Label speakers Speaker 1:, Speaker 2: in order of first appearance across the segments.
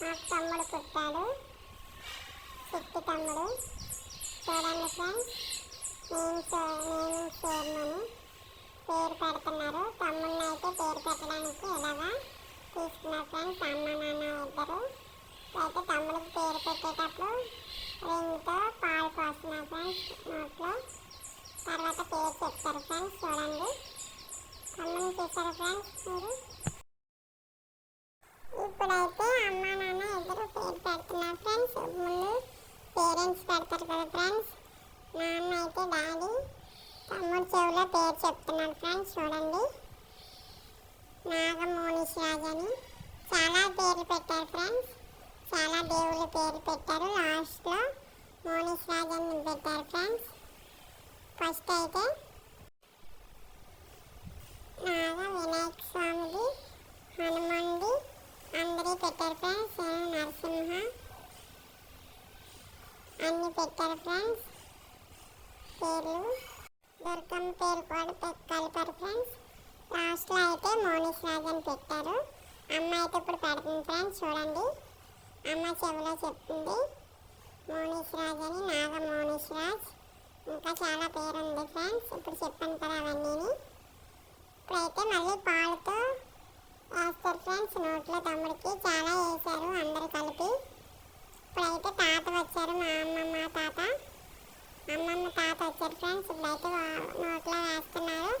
Speaker 1: నాకు తమ్ముడు పుట్టాడు. శక్తి తమ్ముడు. చూడండి ఫ్రెండ్స్ నేను నేను చైర్మన్ పేరు పెడుతున్నారు. తమ్ముడిని అయితే పేరు పెట్టడానికి ఇలాగా తీసుకున్నారు ఫ్రెండ్స్ అమ్మ నాన్న ఇద్దరు. అయితే తమ్ముడికి పేరు పెట్టేటప్పుడు రింగ్తో పాలు పోస్తున్నారు ఫ్రెండ్స్ నోట్లో. తర్వాత పేరు చెప్తారు ఫ్రెండ్స్ చూడండి. తమ్ముడిని చూసారు ఫ్రెండ్స్ మీరు ఇప్పుడైతే అమ్మ నాన్న ఇద్దరు పేరు పెడుతున్నారు ఫ్రెండ్స్ ముందు పేరెంట్స్ పెడతారు కదా ఫ్రెండ్స్. మా అమ్మ అయితే డాడీ తమ్ముడు చెవిలో పేరు చెప్తున్నాడు ఫ్రెండ్స్ చూడండి. నాగమోనిష్ రాజ్ అని చాలా పేర్లు పెట్టారు ఫ్రెండ్స్. చాలా దేవుళ్ళ పేరు పెట్టారు. లాస్ట్లో మోనిష్ రాజ్ అని పెట్టారు ఫ్రెండ్స్. ఫస్ట్ అయితే నాగ వినాయక స్వామిది హనుమంది అందరి పెట్టారు ఫ్రెండ్స్. నరసింహ అన్ని పెట్టారు ఫ్రెండ్స్ పేర్లు. దుర్గం పేరు కూడా కలిపారు ఫ్రెండ్స్ లాస్ట్లో అయితే మోనిష్ రాజ్ అని పెట్టారు. అమ్మ అయితే ఇప్పుడు పెడుతుంది ఫ్రెండ్స్ చూడండి. అమ్మ చెవిలో చెప్తుంది మోనిష్ రాజ్ అని నాగ మోనిష్ రాజ్. ఇంకా చాలా పేరు ఉంది ఫ్రెండ్స్ ఇప్పుడు చెప్పాను కదా అవన్నీ ఇప్పుడైతే మళ్ళీ పాలతో వేస్తారు ఫ్రెండ్స్ నోట్లో తమ్ముడికి చాలా వేశారు అందరు. తాత ఫ్రెండ్స్. ఇప్పుడైతే నోట్లో వేస్తున్నారు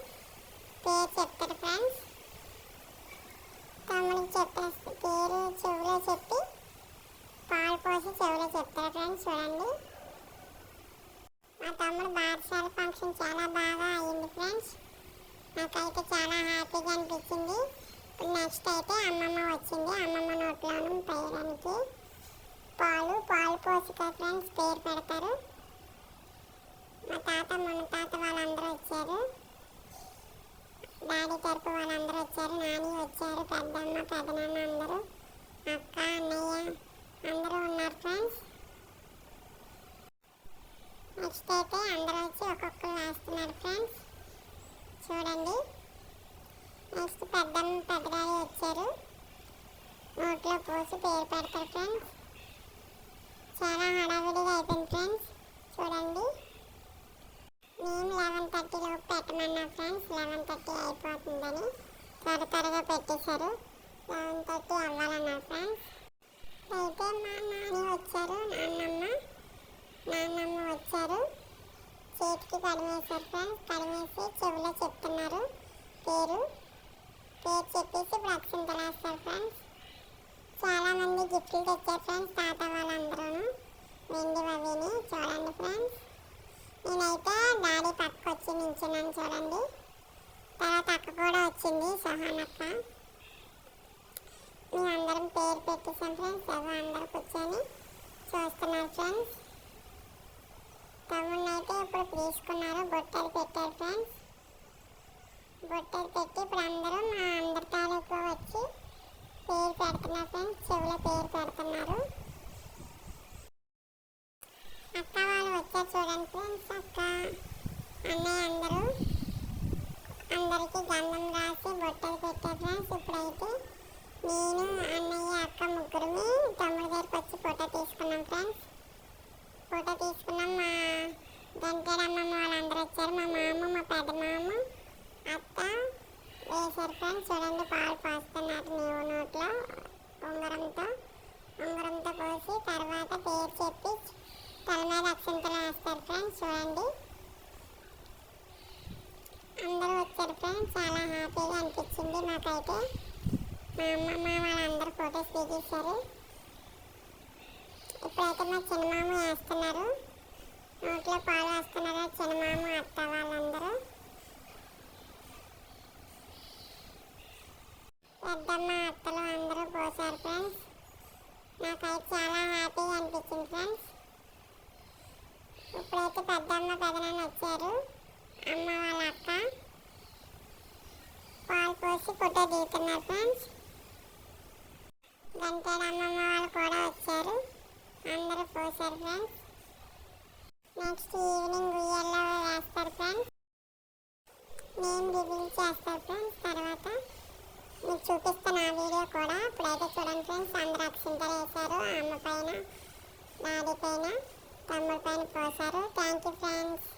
Speaker 1: పేరు చెప్తారు ఫ్రెండ్స్. తమ్ముడికి చెప్పేసి పేరు చెవిలో చెప్పి పాలు పోసి చెవిలో చెప్తారు ఫ్రెండ్స్? చూడండి. మా తమ్ముడు బారసాల ఫంక్షన్ చాలా బాగా అయ్యింది ఫ్రెండ్స్. నాకైతే చాలా హ్యాపీగా అనిపించింది. ఇప్పుడు నెక్స్ట్ అయితే అమ్మమ్మ వచ్చింది. అమ్మమ్మ నోట్లోనూ పేరానికి పాలు పాలు పోసిక ఫ్రెండ్స్ పేరు పెడతారు. మా తాత మన తాత వాళ్ళందరూ వచ్చారు. డాడీ తరపు వాళ్ళందరూ వచ్చారు. నాని వచ్చారు. పెద్దమ్మ పెదనాన్న అందరూ. అక్క అన్నయ్య అందరూ ఉన్నారు ఫ్రెండ్స్. నెక్స్ట్ అయితే అందరూ వచ్చి ఒక్కొక్కరు వేస్తున్నారు ఫ్రెండ్స్. చూడండి. నెక్స్ట్ పెద్దమ్మ పెద్దడాడి వచ్చారు. నోట్లో పోసి పేరు పెడతారు ఫ్రెండ్స్. చాలా హడావిడిగా అయిపోయింది ఫ్రెండ్స్. చూడండి. నేను లెవెన్ థర్టీలో పెట్టమన్నా ఫ్రెండ్స్ లెవెన్ థర్టీ అయిపోతుందని త్వర త్వరగా పెట్టేశారు. లెవెన్ థర్టీ అవ్వాలన్నారు ఫ్రెండ్స్ అయితే మా నాని వచ్చారు. నాన్నమ్మ నాన్నమ్మ వచ్చారు. చేతికి కడిమేశారు ఫ్రెండ్స్ కడిమేసి చెవిలో చెప్తున్నారు. పేరు. పేరు చెప్పేసి ఇప్పుడు అక్షింతలు వేస్తారు ఫ్రెండ్స్ చాలామంది గిఫ్ట్లు తెచ్చారు ఫ్రెండ్స్ తాత వాళ్ళందరూ వెండి అవిని చూడండి ఫ్రెండ్స్ నేనైతే డాడీ పక్క వచ్చి నించున్నాను చూడండి. తర్వాత అక్క కూడా వచ్చింది సహాన్ అక్క. మీ అందరం పేరు పెట్టేసాం ఫ్రెండ్స్ ఏవో అందరు కూర్చొని చూస్తున్నారు ఫ్రెండ్స్. తమ్ముడిని అయితే ఇప్పుడు తీసుకున్నారు బొట్టలు పెట్టారు ఫ్రెండ్స్. బొట్టలు పెట్టి ఇప్పుడు అందరూ మా అందరి తాలూకు వచ్చి పేరు పెడుతున్నారు ఫ్రెండ్స్ చెవిలో పేరు పెడుతున్నారు. అక్క వాళ్ళు వచ్చారు చూడండి ఫ్రెండ్స్. అన్నయ్య అందరూ. అందరికీ గంధం రాసి బొట్టలు పెట్టారు ఫ్రెండ్స్ ఇప్పుడైతే. నేను అన్నయ్య అక్క ముగ్గురుమి తమ్ముడు దగ్గరికి వచ్చి ఫోటో తీసుకున్నాం ఫ్రెండ్స్. ఫోటో తీసుకున్నాం మా వెంకటమ్మ వాళ్ళందరూ వచ్చారు. మా మామ మా పెద్ద మామ అత్త వేశారు ఫ్రెండ్స్. చూడండి పాలు పోస్తున్నారు నీవు నోట్లో. ఉంగరంతో ఉంగరంతో పోసి తర్వాత పేరు చెప్పి తల మీద అక్షంతలు వేస్తారు ఫ్రెండ్స్. చూడండి. అందరూ ఫ్రెండ్స్ చాలా హ్యాపీగా అనిపించింది మాకైతే. మా అమ్మమ్మ వాళ్ళందరూ ఫొటోస్ దిగేశారు. ఇప్పుడైతే మా చిన్నమామ వేస్తున్నారు. నోట్లో పాలు వేస్తున్నారు చిన్నమామ అత్త వాళ్ళందరూ. పెద్దమ్మ అత్తలు అందరూ పోసారు ఫ్రెండ్స్ నాకైతే చాలా హ్యాపీగా అనిపించింది ఫ్రెండ్స్ ఇప్పుడైతే పెద్దమ్మ పెదనాన్న వచ్చారు అమ్మ వాళ్ళ అక్క చేసి ఫోటో దిగుతున్నారు ఫ్రెండ్స్. వెంకట అమ్మమ్మ వాళ్ళు కూడా వచ్చారు. అందరూ పోసారు ఫ్రెండ్స్. నెక్స్ట్ ఈవినింగ్ ఉయ్యల్లో వేస్తారు ఫ్రెండ్స్. నేను రివీల్ చేస్తారు ఫ్రెండ్స్ తర్వాత. మీకు చూపిస్తాను ఆ వీడియో కూడా. ఇప్పుడైతే చూడండి ఫ్రెండ్స్ అందరూ అక్షింతలు వేశారు. అమ్మ పైన డాడీ పైన తమ్ముడి పైన పోసారు. Thank you friends.